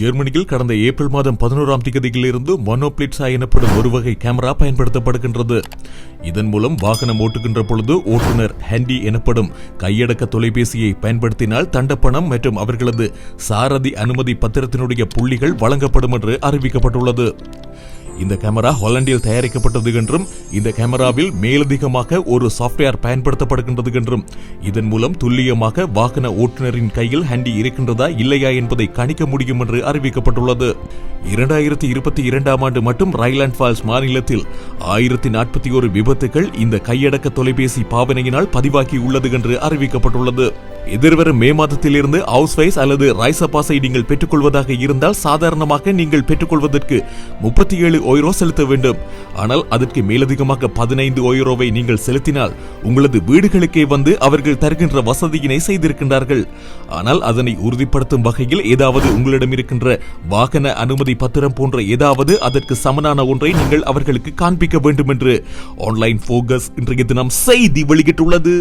ஜெர்மனியில் கடந்த ஏப்ரல் மாதம் பதினோராம் தேதியிலிருந்து மொனோபிளிட்ஸா எனப்படும் ஒரு வகை கேமரா பயன்படுத்தப்படுகின்றது. இதன் மூலம் வாகனம் ஓட்டுகின்ற பொழுது ஓட்டுநர் ஹேண்டி எனப்படும் கையடக்க தொலைபேசியை பயன்படுத்தினால் தண்டப்பணம் மற்றும் அவர்களது சாரதி அனுமதி பத்திரத்தினுடைய புள்ளிகள் வழங்கப்படும் என்று அறிவிக்கப்பட்டுள்ளது. இந்த கேமரா ஹாலண்டில் தயாரிக்கப்பட்டது என்றும் இந்த கேமராவில் மேலதிகமாக ஒரு சாஃப்ட்வேர் பயன்படுத்தப்படுகின்றது என்றும். இதன் மூலம் துல்லியமாக வாகன ஓட்டுநரின் கையில் ஹண்டி இருக்கின்றதா இல்லையா என்பதை கணிக்க முடியும் என்று அறிவிக்கப்பட்டுள்ளது. இரண்டாயிரத்தி இருபத்தி இரண்டாம் ஆண்டு மட்டும் ரைலாண்ட் ஃபால்ஸ் மாநிலத்தில் ஆயிரத்தி நாற்பத்தி ஒரு விபத்துகள் இந்த கையடக்க தொலைபேசி பாவனையினால் பதிவாகியுள்ளது என்று அறிவிக்கப்பட்டுள்ளது. எதிர்வரும் மே மாதத்திலிருந்து ஹவுஸ் வைஸ் அல்லது ரைச நீங்கள் பெற்றுக்கொள்வதாக இருந்தால் சாதாரணமாக நீங்கள் பெற்றுக்கொள்வதற்கு முப்பத்தி ஏழு ஒய்ரோ செலுத்த வேண்டும். ஆனால் அதற்கு மேலதிகமாக பதினைந்து ஒய்ரோவை நீங்கள் செலுத்தினால் உங்களது வீடுகளுக்கே வந்து அவர்கள் தருகின்ற வசதியினை செய்திருக்கின்றார்கள். ஆனால் அதனை உறுதிப்படுத்தும் வகையில் ஏதாவது உங்களிடம் இருக்கின்ற வாகன அனுமதி பத்திரம் போன்ற ஏதாவது அதற்கு சமனான ஒன்றை நீங்கள் அவர்களுக்கு காண்பிக்க வேண்டும் என்று ஆன்லைன் போகஸ் இன்றைய தினம் செய்தி வெளியிட்டுள்ளது.